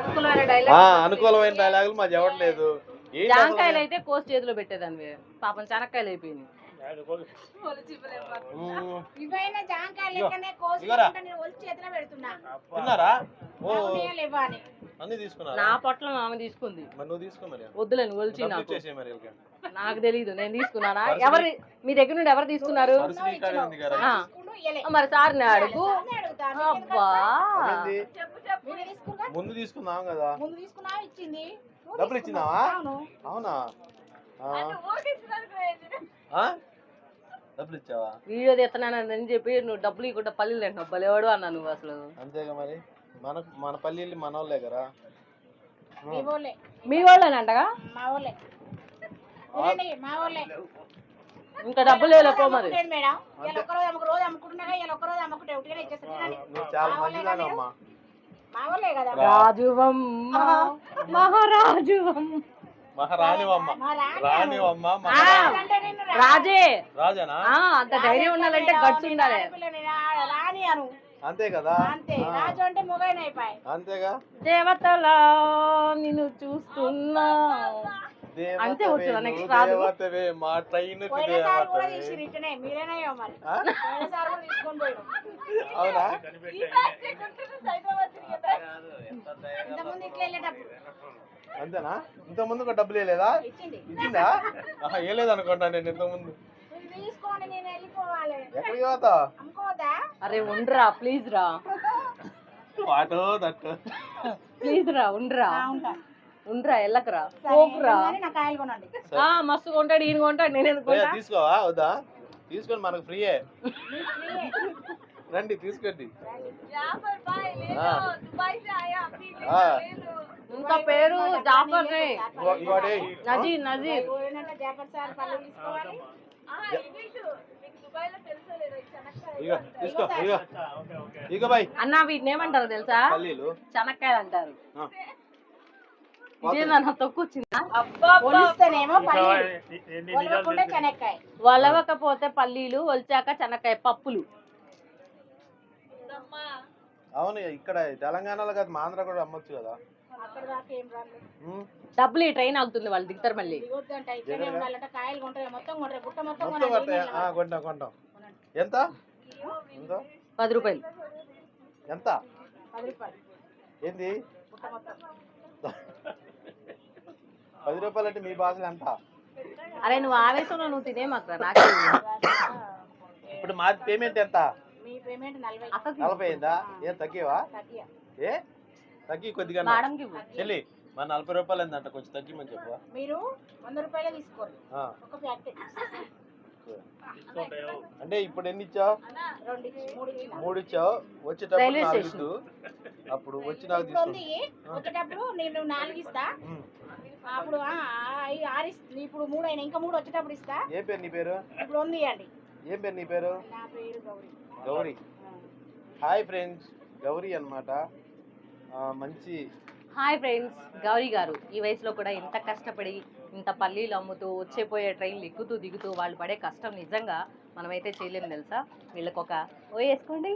అనుకూలమైన ఆ, డైలాగ్ అనుకూలమైన డైలాగులు ఏంటి అసలు? జాంకాయలు అయితే కోసి చేతిలో పెట్టేదాన్ని పాపం చెనక్కాయలు అయిపోయింది నా పొట్లం ఆమె తీసుకుంది. వద్దులేని ఒలిచి నాకు. తెలీదు నేను తీసుకున్నానా? ఎవరు మీ దగ్గర నుండి ఎవరు తీసుకున్నారు. మరి సార్ అడుగు. అబ్బా. తీసుకున్నా? ముందు కదా. తీసుకున్నా ఇచ్చింది. నువ్వు డబ్బులు? ఇచ్చిందావా? అవును? డబ్బులు ఇచ్చావా? వీడియో తీస్తున్నానని చెప్పి నువ్వు డబ్బులు ఇవ్వకుండా పల్లీలు తింటున్నావు. భలేవాడు అన్నా నువ్వు అసలు. అంతేగా మరి. మన మన పల్లీలు మన వాళ్ళే కదా. మీ వాళ్ళే. మీ వాళ్ళేనంటగా? మా వాళ్ళే. మా వాళ్ళే. ఇంకా డబ్బులు లేపో మరి. రోజు రాజువమ్మ. మహారాజువమ్మ. రాజానా? ఆ అంత ధైర్యం ఉండాలంటే గట్స్ ఉండాలి. రాణి అను. అంతే కదా? అంతే. రాజు అంటే మొగైన అయిపోయి అంతేగా? దేవతలా నిన్ను చూస్తున్నా. అంతే next రాదు. మా ట్రైన్ అవునా? అంతేనా? ఇంత ముందు ఒక డబ్బులు వేయలేదా ఇచ్చింది. వేయలేదు అనుకుంటా నేను ఇంత ముందు. ఎక్కడికి పోతా అరే ఉండ్రా ప్లీజ్ రా. వాటో దట్టు ప్లీజ్ రా ఉండ్రా. ఉండ్రా ఎల్లకరా? పోకురా. నా కాయలు కొనండి. ఆ మస్తు కొంటాడు ఈయన కొంటాడు నేను ఎందుకు పోయా, కొంటా? తీసుకోవా? వద్దా? తీసుకొని మనకు ఫ్రీయే. రండి తీసుకోండి. ఇంకా పేరు జాఫర్ రే. నజీర్ నజీర్. పోయినట్టు జాఫర్ సార్ పళ్ళు తీసుకోవాలి. ఇగో తీసుకో ఇగో. ఇగో బాయ్ అన్న వీటిని ఏమంటారు తెలుసా? పల్లీలు. చెనక్కాయలు అంటారు. ఒలిస్తేనేమో పల్లీలు. చెనక్కాయ. వలవకపోతే పల్లీలు ఒలిచాక చెనక్కాయ పప్పులు. అవును ఇక్కడ తెలంగాణలో కాదు మా ఆంధ్ర కూడా అమ్మొచ్చు కదా. డబ్బులు ఈ ట్రైన్ ఆగుతుంది వాళ్ళు దిగుతారు మళ్ళీ. కొంటాం కొంటాం. ఎంత? పది రూపాయలు. ఎంత? ఏంది? పది రూపాయలు అంటే మీ భాషలో ఎంత? అరే నువ్వు ఆవేశంలో నువ్వు తినే మాకు నాకు ఇప్పుడు మా పేమెంట్ ఎంత? మీ పేమెంట్ నలభై. అయిందా? ఏం తగ్గివా? ఏ? తగ్గి కొద్దిగా. చెల్లి మా నలభై రూపాయలు ఏందంట కొంచెం తగ్గిమని చెప్పు. మీరు వంద రూపాయలే తీసుకోండి. ఒక ప్యాకెట్. అంటే ఇప్పుడు ఎన్ని ఇచ్చావు? మూడు ఇచ్చావు. వచ్చేటప్పుడు అప్పుడు వచ్చి నాకు ఇప్పుడు ఉంది. తీసుకో వచ్చేటప్పుడు నేను నాలుగు ఇస్తా. ఉమ్. అప్పుడు ఆ, ఆ, ఐ- ఆరు ఇస్తా ఇప్పుడు మూడు అయినా ఇంకా మూడు వచ్చేటప్పుడు ఇస్తా. ఏం పేరు నీ పేరు? ఇప్పుడు ఉంది ఇవ్వండి ఏం పేరు నీ పేరు? నా పేరు గౌరీ. గౌరీ. హాయ్ ఫ్రెండ్స్ గౌరీ అనమాట మంచి హాయ్ ఫ్రెండ్స్ గౌరీ గారు. ఈ వయసులో కూడా ఇంత కష్టపడి ఇంత పల్లీలు అమ్ముతూ వచ్చేపోయే ట్రైన్లు ఎక్కుతూ దిగుతూ వాళ్ళు పడే కష్టం నిజంగా మనమైతే చేయలేము తెలుసా? వీళ్ళకి ఒక ఓ వేసుకోండి.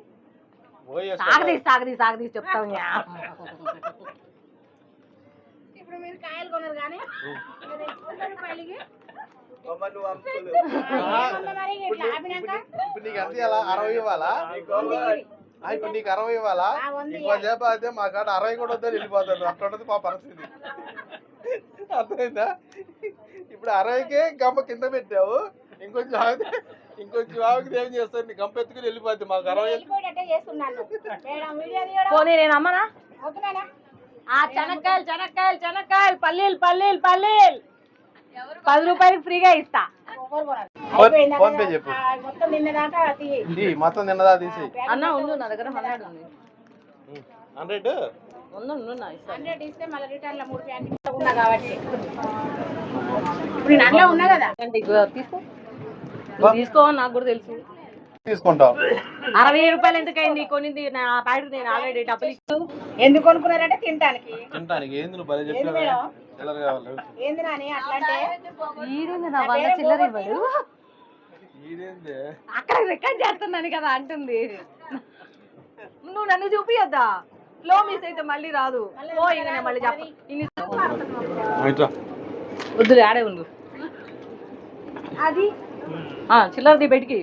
సాగదీసి సాగదీసి సాగదీసి చెప్తాం యా. ఇప్పుడు మీరు కాయలు కొనరు కానీ రూపాయలకి నీకు ఎంత ఇవ్వాలా? అరవై ఇవ్వాలా? ఇప్పుడు నీకు అరవై ఇవ్వాలా? ఆ, వంద ఇంకో సేపు అయితే మా కాడ అరవై కూడా వద్దని వెళ్ళిపోతాడు అట్లా ఉంటుంది మా పరిస్థితి. అర్థమైందా? ఇప్పుడు అరవైకే గమ్మ కింద పెట్టావు. ఇంకొంచెం ఆగితే ఇంకొంచెం ఆగితే ఏం చేస్తావు నీ గంప ఎత్తుకుని వెళ్ళిపోద్ది మాకు అరవై. పోనీ నేను అమ్మనా? ఆ చెనక్కాయలు చెనక్కాయలు చెనక్కాయలు పల్లీలు పల్లీలు పల్లీలు. పది రూపాయలకి ఫ్రీగా ఇస్తా. ఫోన్- పే చెప్పు. మొత్తం నిన్నదాకా తీసి? అన్న ఉండు నా దగ్గర హండ్రెడ్ ఉంది. హండ్రెడ్? ఉండు ఉండు నా ఇస్తాను హండ్రెడ్ ఇస్తే మళ్ళీ రిటర్న్లో మూడు ప్యాకెట్లు ఉన్నా కాబట్టి. ఇప్పుడు నేను అందులో ఉన్నా కదా? తీసుకో. తీసుకో నాకు కూడా తెలుసు. తీసుకుంటాం. అరవై రూపాయలు ఎందుకైంది? కొనింది నా ప్యాకెట్ నేను ఆల్రెడీ డబ్బులు ఇస్తూ ఎందుకు కొనుక్కున్నారంటే తినటానికి? తింటానికి ఏంది నువ్వు భలే ఏంది చెప్పావు? చిల్లర కావాలి. ఏంది నాని అట్లా అంటే ఈడుంది నా వల్ల చిల్లర ఇవ్వడు? ఇదేంది అక్కడ రికార్డ్ చేస్తున్నాను కదా అంటుంది. నువ్వు నన్ను చూపియొద్దా? లో మిస్ అయితే మళ్ళీ రాదు. ఓ ఇంక నేను మళ్ళీ చెప్ప ఇన్ని వద్దులే ఆడే ఉండు. అది? ఆ, చిల్లరది బయటికి.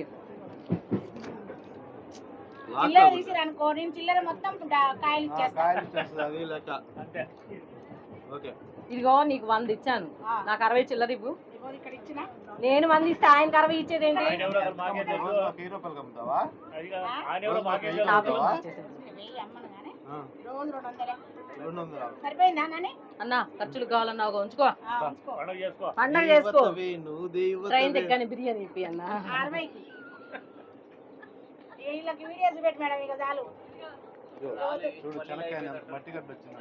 చిల్లర తీసిరు అనుకో నేను చిల్లర మొత్తం కాయలు ఇదిగో నీకు వంద ఇచ్చాను. నాకు అరవై చిల్లర ఇవ్వు. ఇదిగో ఇక్కడ ఇచ్చిన. నేను వంద ఇస్తే ఆయనకి అరవై సరిపోయిందా నాని? అన్న ఖర్చులు కావాలన్నా ఒక ఉంచుకో. పండగ చేసుకో. ట్రైన్ దిగ్గానే బిర్యానీ ఇప్పి అన్న వీళ్ళకి వీడియోస్ పెట్టి మేడం ఇక చాలు. చూడు చెనక్కాయ మట్టి గడ్డ వచ్చింది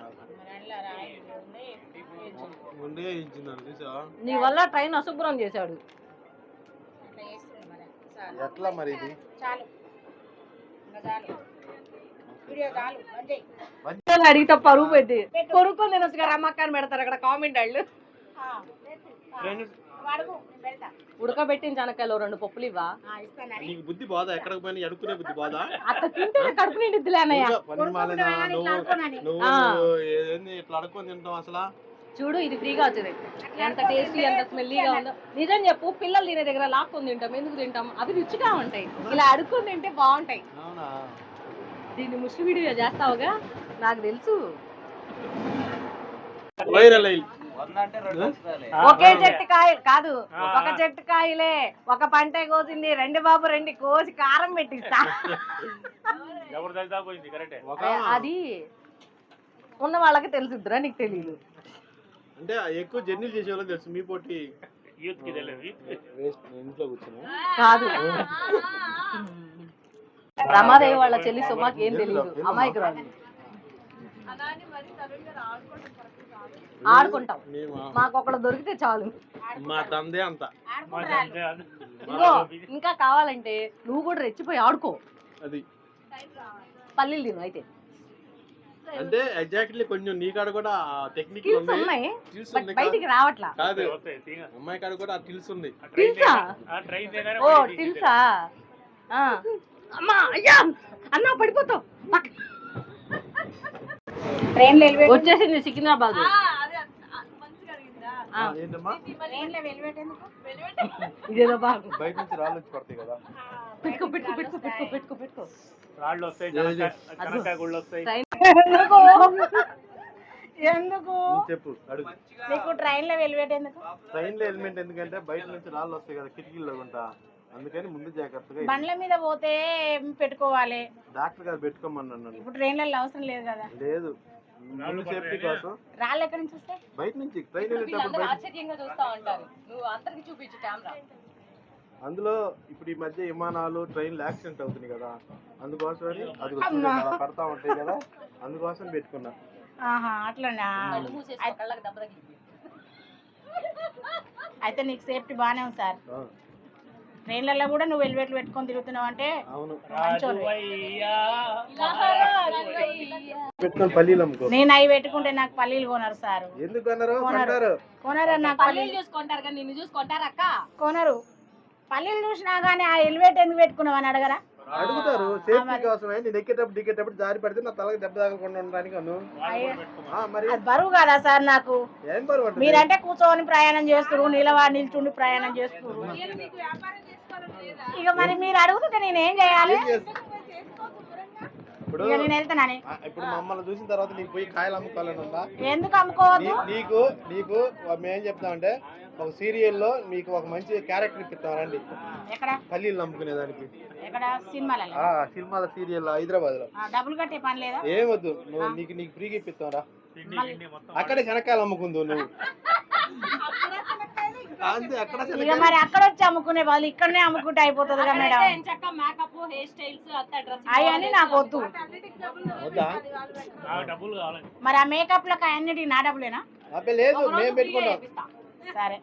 నీ వల్ల ట్రైన్ అశుభ్రం చేశాడు. ఎట్లా మరి ఇది? చాలు. అడిగితే పరుగు పెద్ది కొనుక్కొని తినొచ్చు అని పెడతారు అక్కడ కామెంట్ వాళ్ళు. ఉడకబెట్టిన చెనక్కాయలు రెండు పప్పులు ఇవ్వా? ఆ, ఇస్తానని నీకు బుద్ధి బాధ? ఎక్కడికి పోయినా అడుక్కునే బుద్ధి బాధ? అత్త తింటే కడుపు నిండిద్దిలే అన్నయ్య. ఇట్లా అడుక్కొని తింటాం అసలు? చూడు ఇది ఫ్రీగా వచ్చేది. ఎంత టేస్టీ ఎంత స్మెల్లీగా ఉందో. నిజం చెప్పు పిల్లలు తినే దగ్గర లాక్కొని తింటాం. ఎందుకు తింటాం? అవి రుచిగా ఉంటాయి. ఇలా అడుక్కొని తింటే బాగుంటాయి. అవునా? దీన్ని ముష్టి వీడియో చేస్తావుగా? నాకు తెలుసు. వైరల్ అయ్యి ఒకే చెట్టు కాయ కాదు ఒక చెట్టు కాయలే ఒక పంట కోసింది రెండు బాబు రెండు కోసి కారం పెట్టిస్తా. అది ఉన్న వాళ్ళకి తెలుసుద్దురా నీకు తెలియదు అంటే ఎక్కువ జర్నీలు చేసే వాళ్ళకి తెలుసు మీ పోటీ. ఇంట్లో కూర్చున్నా. కాదు. రమాదేవి వాళ్ళ చెల్లి సుమాకి ఏం తెలియదు అమ్మాయికి రాదు ఆడుకుంటాం. మేము? మాకు ఒకడు దొరికితే చాలు. మా తందే అంత. ఇంకో ఇంకా కావాలంటే నువ్వు కూడా రెచ్చిపోయి ఆడుకో. అది. పల్లీలు తిను అయితే. అంటే ఎగ్జాక్ట్లీ కొంచెం నీ కాడ కూడా టెక్నిక్ ఉన్నాయి బయటికి రావట్లా. కాదు. అమ్మాయి కాడ కూడా టిల్స్ ఉంది. ఓ తెలుసా ఆ. అమ్మా అయ్యా! అన్నా పడిపోతావు. వెళ్ళి వచ్చేసింది సికింద్రాబాద్. ఆ, ఏంటమ్మా ట్రైన్లో వెళ్ళిపెట్టేందుకు ఇదేదో బాగు. బయట నుంచి రాళ్ళు వచ్చి పడతాయి కదా. పెట్టుకో పెట్టుకో పెట్టుకో పెట్టుకో పెట్టుకో పెట్టుకో. రాళ్ళు వస్తాయి చెనక్కాయ చెనక్కాయ గుళ్ళు వస్తాయి. ట్రైన్ ఎందుకు? నువ్వు చెప్పు అడుగు. నీకు ట్రైన్లో వెళ్ళిపెట్టేందుకు ట్రైన్లో హెల్మెట్ ఎందుకంటే బయట నుంచి రాళ్ళు వస్తాయి కదా కిటికీల్లో ఉంటా. అందుకని ముందు జాగ్రత్తగా బండ్ల మీద పోతే ఏం పెట్టుకోవాలి. డాక్టర్ గారు పెట్టుకోమన్నాను నన్ను. ఇప్పుడు ట్రైన్లలో అవసరం లేదు కదా. లేదు. సేఫ్టీ కోసం. రాళ్ళు ఎక్కడి నుంచి వస్తాయి? బయట నుంచి ట్రైన్ వెళ్ళేటప్పుడు వీళ్ళందరూ బయట. ఆశ్చర్యంగా చూస్తా ఉంటారు. నువ్వు అందరికి చూపించు కెమెరా. అందులో ఇప్పుడు ఈ మధ్య విమానాలు ట్రైన్లు యాక్సిడెంట్ అవుతున్నాయి కదా. అందుకోసమని అది పడతా ఉంటాయి కదా. అందుకోసం పెట్టుకున్నా. అట్లనా? తగిలింది. అయితే నీకు సేఫ్టీ బాగానే ఉంది సార్. ట్రైన్లలో కూడా నువ్వు వెళ్ళిపెట్లు పెట్టుకొని తిరుగుతున్నావు అంటే నేను అవి పెట్టుకుంటే నాకు పల్లీలు కొనరు సార్. ఎందుకు అన్నారు అంటారు కొనరు నాకు పల్లెలు పల్లీలు. చూసుకుంటారు కానీ నిన్ను చూసుకుంటారు అక్క? కొనరు. పల్లీలు చూసినా కానీ ఆ హెల్మెట్ ఎందుకు పెట్టుకున్నావు అని అడగరా? అడుగుతారు. సేఫ్టీ కోసమే. నేను ఎక్కేటప్పుడు దిగేటప్పుడు జారి పడితే నా తలకి దెబ్బ తగలకుండా ఉండడానికి అను. ఆ, మరి అది బరువు కదా సార్ నాకు? ఏం బరువు అంటుంది? మీరంటే కూర్చొని ప్రయాణం చేస్తారు నిలవా నిల్చుండి ప్రయాణం చేస్తారు ఇక మరి మీరు అడుగుతుంటే నేను ఏం చేయాలి? ఇప్పుడు నేను మమ్మల్ని చూసిన తర్వాత నీకు పోయి కాయలు అమ్ముకోవాలని ఉందా? ఎందుకు అమ్ముకోవద్దు? నీకు నీకు మేము చెప్తామంటే ఒక సీరియల్లో మీకు ఒక మంచి క్యారెక్టర్ ఇప్పిస్తాం రండి. ఎక్కడ? పల్లీలు నమ్ముకునే దానికి. ఎక్కడ? సినిమాలలో. ఆ సినిమాల సీరియల్ హైదరాబాద్లో డబ్బులు కట్టే పని లేదా? ఏమొద్దు నువ్వు నీకు నీకు ఫ్రీగా ఇప్పిస్తాం రా. అక్కడే శనక్కాయలు అమ్ముకుందు నువ్వు. ఇక మరి అక్కడ వచ్చి అమ్ముకునే వాళ్ళు ఇక్కడనే అమ్ముకుంటే అయిపోతుంది కదా మేడం. చక్క మేకప్ హెయిర్ స్టైల్స్ అత్త డ్రెస్ అవన్నీ నాకు వద్దు. మరి ఆ మేకప్లకు అన్నిటికి నా డబ్బులేనా? సరే.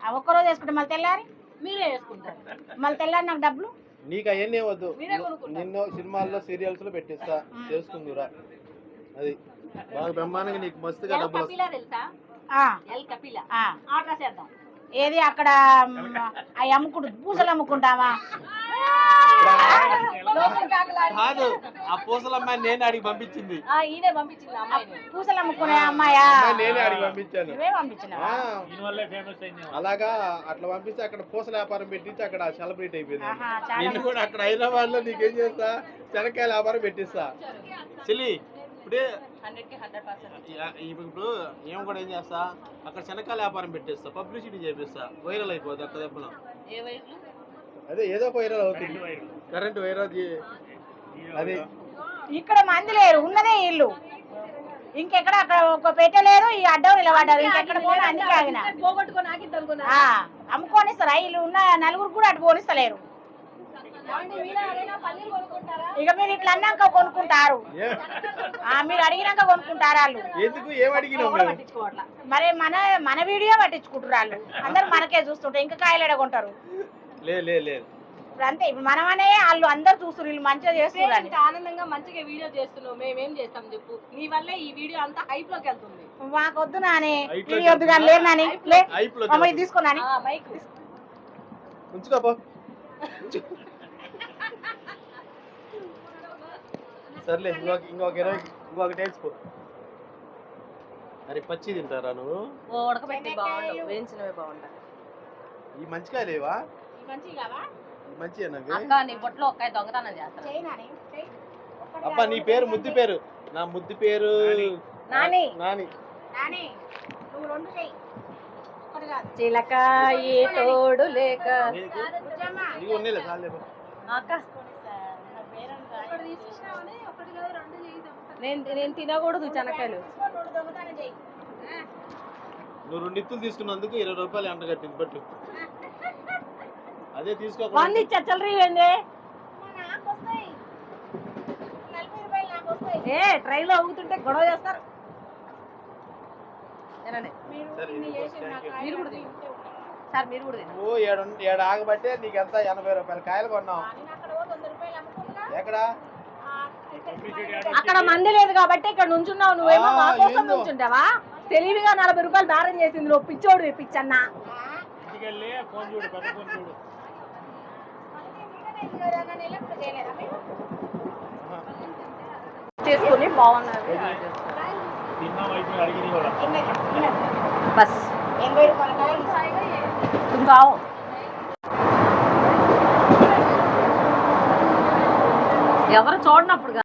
ఒక్కరోజు వేసుకుంటే మళ్ళీ తెల్లారి? మీరే వేసుకుంటారు. మళ్ళీ తెల్లారి నాకు డబ్బులు? నీకు అవన్నీ వద్దు. నిన్ను సినిమాల్లో సీరియల్స్లో పెట్టిస్తా చేసుకుందురా అది. బాగా బ్రహ్మాండంగా నీకు మస్తుగా ఎల్ డబ్బులు కపిల తెలుసా? ఏది అక్కడ అవి అమ్ముకుంటు పూసలు అమ్ముకుంటావా? కాదు ఆ పూసలమ్మాయి నేను అడిగి పంపించింది. ఈయనే పూసలు అమ్ముకునే అమ్మాయా? అమ్మాయి నేనే అడిగి పంపించాను. నువ్వే పంపించినావా? ఆ, దీనివల్లే ఫేమస్ అయింది అలాగా అట్లా పంపిస్తే అక్కడ పూసల వ్యాపారం పెట్టించి అక్కడ సెలబ్రేట్ అయిపోయింది. నిన్ను కూడా అక్కడ హైదరాబాద్లో నీకేం చేస్తా? శనక్కాయల వ్యాపారం పెట్టిస్తా. చెల్లి ఇప్పుడే ఇప్పుడు ఏం కూడా ఏం చేస్తా? అక్కడ శనక్కాయల వ్యాపారం పెట్టేస్తా పబ్లిసిటీ చేపిస్తా వైరల్ అయిపోద్ది అక్కడ వయసులో అదే ఏదో ఒక వైరల్ అవుతుంది. కరెంట్ వైరల్ అది. ఇక్కడ మంది లేరు ఉన్నదే ఇల్లు. ఇంకెక్కడ అక్కడ ఒక పెట్టె లేదు ఈ అడ్డం నిలబడ్డారు. ఇంకెక్కడ పోయినా అందుకే ఆగిన. పోగొట్టుకొని ఆగిద్దాం అనుకున్నా ఆ, అమ్ముకోనిస్తారా ఇల్లు ఉన్న నలుగురు కూడా అటు పోనిస్తలేరు. ఇక మీరు ఇట్లా అన్నాక కొనుక్కుంటారు. మీరు అడిగినాక కొనుక్కుంటారు వాళ్ళు. ఎందుకు? మరి మన మన వీడియో పట్టించుకుంటారు వాళ్ళు. అందరు మనకే చూస్తుంటారు. ఇంకా కాయలు ఎడగొంటారు ఇప్పుడు అంతే. ఇప్పుడు మనమనే వాళ్ళు అందరు చూస్తారు వీళ్ళు మంచిగా చేస్తున్నారు ఆనందంగా మంచిగా వీడియో చేస్తున్నావు. మేమేం చేస్తాం చెప్పు? నీ వల్లే ఈ వీడియో అంతా హైప్లోకి వెళ్తుంది. మాకు వద్దు నాని టీవీ వద్దు కానీ లేదు నాని. లే. ఐప్లో అమ్మ ఇది తీసుకో నాని. ఆ మైక్ సర్లే ఇంకొక ఇంకొక ఇరవై ఇంకొక టేల్స్పో అరే పచ్చి తింటారా నువ్వు? ఓ ఉడకబెట్టి బాగుండవు. వేయించినవే బాగుంటాయి. ఈ మంచికాయ లేవా? మంచి అన్నవి అక్క నీ బొట్లో ఒక్క దొంగతనం చేయి చేయి. ఒక్కటి అబ్బా నీ పేరు ముద్దు పేరు. నా ముద్దు పేరు నాని. నాని. నాని. నువ్వు రెండు చెయ్యి ఒకటి కాదు. చిలక ఏ తోడు లేక. అక్క? నేను నేను తినకూడదు చెనక్కాయలు. నువ్వు రెండు ఇత్తులు తీసుకున్నందుకు ఇరవై రూపాయలు ఎంట కట్టింది బట్టు. అదే వంద ఇచ్చా వస్తాయి. ఏ ట్రైన్లో ఊగుతుంటే గొడవ చేస్తారు. ఏనండి మీరు సరే, మీరు కూడా. సార్ మీరు నువ్వు ఏడు ఏడు ఆగబట్టే నీకు ఎంత ఎనభై రూపాయల కాయలు కొన్నావు. ఎక్కడ? అక్కడ మంది లేదు కాబట్టి ఇక్కడ నుంచున్నావు నువ్వేమో మా కోసం. నుంచుంటావా తెలివిగా నలభై రూపాయలు బేరం చేసింది నువ్వు పిచ్చోడు పిచ్చన్న? చేసుకుని బాగున్నారు? బస్ ఇంకా ఎవరు చూడనప్పుడు